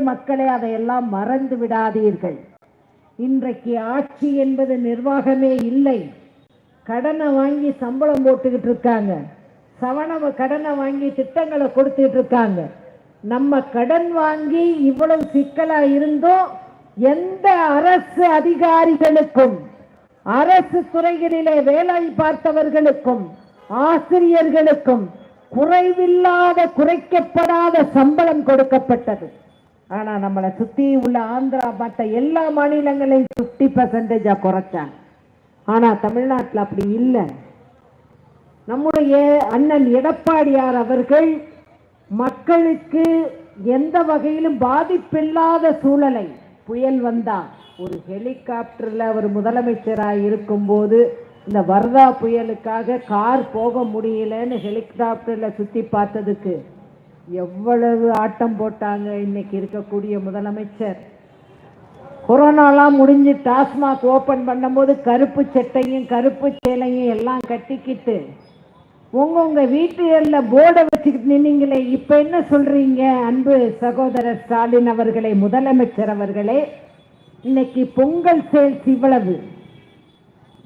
மக்களை அதையெல்லாம் மறந்து விடாதீர்கள். இன்றைக்கு ஆட்சி என்பது நிர்வாகமே இல்லை. கடனை வாங்கி சம்பளம் போட்டுக்கிட்டு இருக்காங்க. சவண கடனை வாங்கி திட்டங்களை கொடுத்துட்டு இருக்காங்க. நம்ம கடன் வாங்கி இவ்வளவு சிக்கலா இருந்தோம் எந்த அரசு அதிகாரிகளுக்கும் அரசு துறைகளிலே வேலை பார்த்தவர்களுக்கும் ஆசிரியர்களுக்கும் குறைவில்லாத குறைக்கப்படாத சம்பளம் கொடுக்கப்பட்டது. ஆனா நம்மளை சுத்தி உள்ள ஆந்திரா மற்ற எல்லா மாநிலங்களையும் பிப்டி பர்சன்டேஜா குறைச்சாங்க. ஆனா தமிழ்நாட்டில் அப்படி இல்லை. நம்முடைய அண்ணன் எடப்பாடியார் அவர்கள் மக்களுக்கு எந்த வகையிலும் பாதிப்பில்லாத சூழலை புயல் வந்தா ஒரு ஹெலிகாப்டர்ல அவர் முதலமைச்சராக இருக்கும்போது இந்த வர்தா புயலுக்காக கார் போக முடியலன்னு ஹெலிகாப்டர்ல சுத்தி பார்த்ததுக்கு எவ்வளவு ஆட்டம் போட்டாங்க இன்னைக்கு இருக்கக்கூடிய முதலமைச்சர்? கொரோனாலாம் முடிஞ்சு டாஸ்மாக் ஓப்பன் பண்ணும்போது கருப்பு சட்டையும் கருப்பு சேலையும் எல்லாம் கட்டிக்கிட்டு உங்க உங்க வீட்டுகளில் போர்டை வச்சுக்கிட்டு நின்னீங்களே இப்ப என்ன சொல்றீங்க? அன்பு சகோதரர் ஸ்டாலின் அவர்களே முதலமைச்சர் அவர்களே இன்னைக்கு பொங்கல் சேல்ஸ் இவ்வளவு.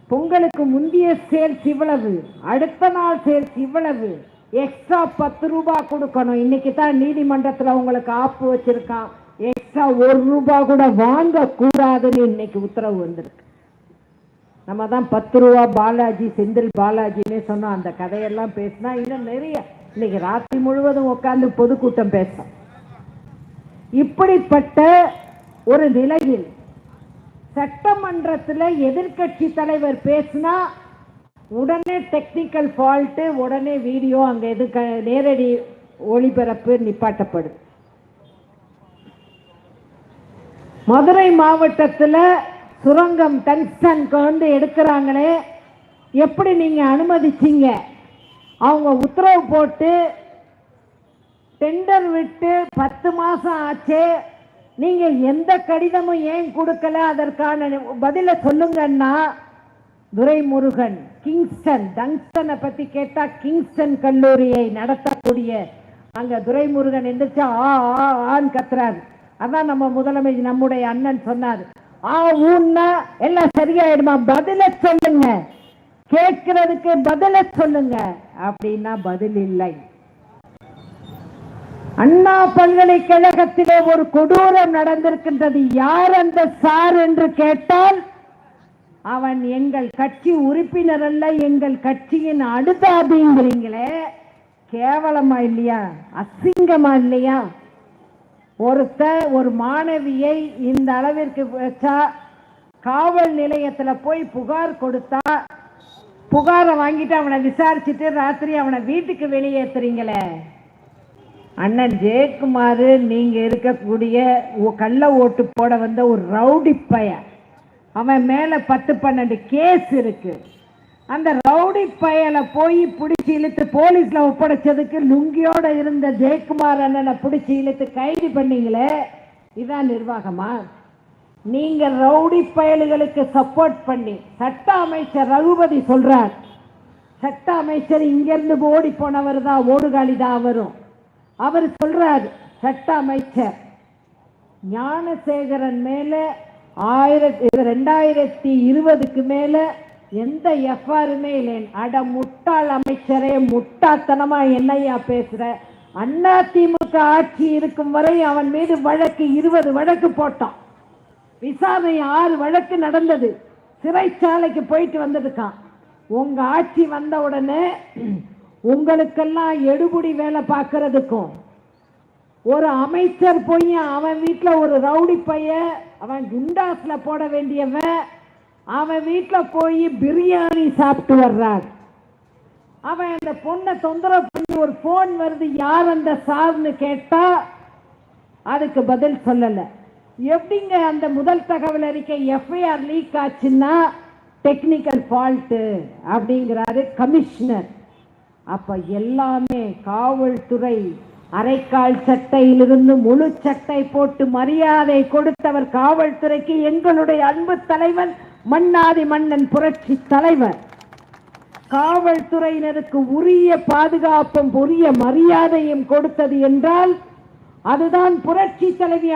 பொங்கலுக்கு முந்தைய சேல்ஸ் இவ்வளவு. அடுத்த நாள் சேல்ஸ் இவ்வளவு. எக்ஸ்ட்ரா பத்து ரூபாய் கொடுக்கணும். இன்னைக்கு தான் நீதிமன்றத்தில் உங்களுக்கு ஆப்பு வச்சிருக்கான். எக்ஸ்ட்ரா ஒரு ரூபாய் கூட வாங்கக்கூடாதுன்னு இன்னைக்கு உத்தரவு வந்திருக்கு. நம்ம தான் பத்து ரூபா பாலாஜி செந்தில் பாலாஜின்னு சொன்னோம். அந்த கதையெல்லாம் பேசினா இன்னும் நிறைய. இன்னைக்கு ராத்திரி முழுவதும் உட்காந்து பொதுக்கூட்டம் பேசும் இப்படிப்பட்ட ஒரு நிலையில் சட்டமன்றத்தில் எதிர்க்கட்சி தலைவர் பேசினா உடனே டெக்னிக்கல் ஃபால்ட்டு உடனே வீடியோ அங்கே எதுக்க நேரடி ஒளிபரப்பு நிப்பாட்டப்படும். மதுரை மாவட்டத்தில் சுரங்கம் டங்ஸ்டன் வந்து எடுக்கிறாங்களே எப்படி நீங்கள் அனுமதிச்சீங்க? அவங்க உத்தரவு போட்டு டெண்டர் விட்டு பத்து மாதம் ஆச்சு நீங்கள் எந்த கடிதமும் ஏன் கொடுக்கல? அதற்கான பதிலை சொல்லுங்கன்னா துரைமுருகன் கிங்ஸ்டன் டங்ஸ்டனை பத்தி கேட்டா கிங்ஸ்டன் கல்லூரியை நடத்தக்கூடிய அங்க துரைமுருகன் எந்திரிச்சு ஆ ஆ ஆன்னு கத்துறாரு. அதான் நம்ம முதலமைச்சர் நம்முடைய அண்ணன் சொன்னார். ஆ ஊன்னா எல்லாம் சரியாயிடுமா? பதில சொல்லுங்க. கேட்கிறதுக்கு பதில சொல்லுங்க. அப்படின்னா பதில் இல்லை. அண்ணா பல்கலைக்கழகத்திலே ஒரு கொடூரம் நடந்திருக்கின்றது. யார் அந்த சார் என்று கேட்டால் அவன் எங்கள் கட்சி உறுப்பினர் அல்ல எங்கள் கட்சியின் அடுத்தாபிங்கிறீங்களே கேவலமா இல்லையா? அசிங்கமா இல்லையா? ஒருத்த ஒரு மாணவியை இந்த அளவிற்கு வச்சா காவல் நிலையத்துல போய் புகார் கொடுத்தா புகாரை வாங்கிட்டு அவனை விசாரிச்சுட்டு ராத்திரி அவனை வீட்டுக்கு வெளியேத்துறீங்களே. அண்ணன் ஜெயக்குமார் நீங்க இருக்கக்கூடிய கள்ள ஓட்டு போட வந்த ஒரு ரவுடி பையன். அவன் மேலே பத்து பன்னெண்டு கேஸ் இருக்கு. அந்த ரவுடி பயலை போய் பிடிச்சி இழுத்து போலீஸில் ஒப்படைச்சதுக்கு லுங்கியோட இருந்த ஜெயக்குமார் அண்ணனை பிடிச்சி இழுத்து கைது பண்ணீங்களே இதான் நிர்வாகமா? நீங்கள் ரவுடி பயல்களுக்கு சப்போர்ட் பண்ணி சட்ட அமைச்சர் ரகுபதி சொல்றார் சட்ட அமைச்சர் இங்கிருந்து ஓடி போனவர் தான் ஓடுகாலி தான் வரும் அவர் சொல்றார் சட்ட அமைச்சர் ஞானசேகரன் மேலே ஆயிரத்தி ரெண்டாயிரத்தி இருபதுக்கு மேல எந்த எஃப்ஆருமே இல்லை அட முட்டாள் அமைச்சரே முட்டாத்தனமா என்னையா பேசுற? அண்ணா திமுக ஆட்சி இருக்கும் வரை அவன் மீது வழக்கு இருபது வழக்கு போட்டான். விசாரணை ஆறு வழக்கு நடந்தது. சிறைச்சாலைக்கு போயிட்டு வந்திருக்கான். உங்க ஆட்சி வந்த உடனே உங்களுக்கெல்லாம் எடுபுடி வேலை பார்க்கறதுக்கும். ஒரு அமைச்சர் போய் அவன் வீட்டில் ஒரு ரவுடி பையன் அவன் குண்டாஸில் போட வேண்டியவன் அவன் வீட்டில் போய் பிரியாணி சாப்பிட்டு வர்றான். அவன் அந்த பொண்ணை தொந்தரவு பண்ணி ஒரு ஃபோன் வருது யார் அந்த சார்னு கேட்டா அதுக்கு பதில் சொல்லலை. எப்படிங்க அந்த முதல் தகவல் அறிக்கை எஃப்ஐஆர் லீக் ஆச்சுன்னா டெக்னிக்கல் ஃபால்ட்டு அப்படிங்கிறாரு கமிஷனர் அப்போ எல்லாமே காவல்துறை அரைக்கால் சட்டையிலிருந்து முழு சட்டை போட்டு மரியாதை கொடுத்தவர் காவல்துறைக்கு எங்களுடைய அன்பு தலைவன் மன்னாதி மன்னன் புரட்சி தலைவர். காவல்துறையினருக்கு உரிய பாதுகாப்பும் உரிய மரியாதையும் கொடுத்தது என்றால் அதுதான் புரட்சி தலைவி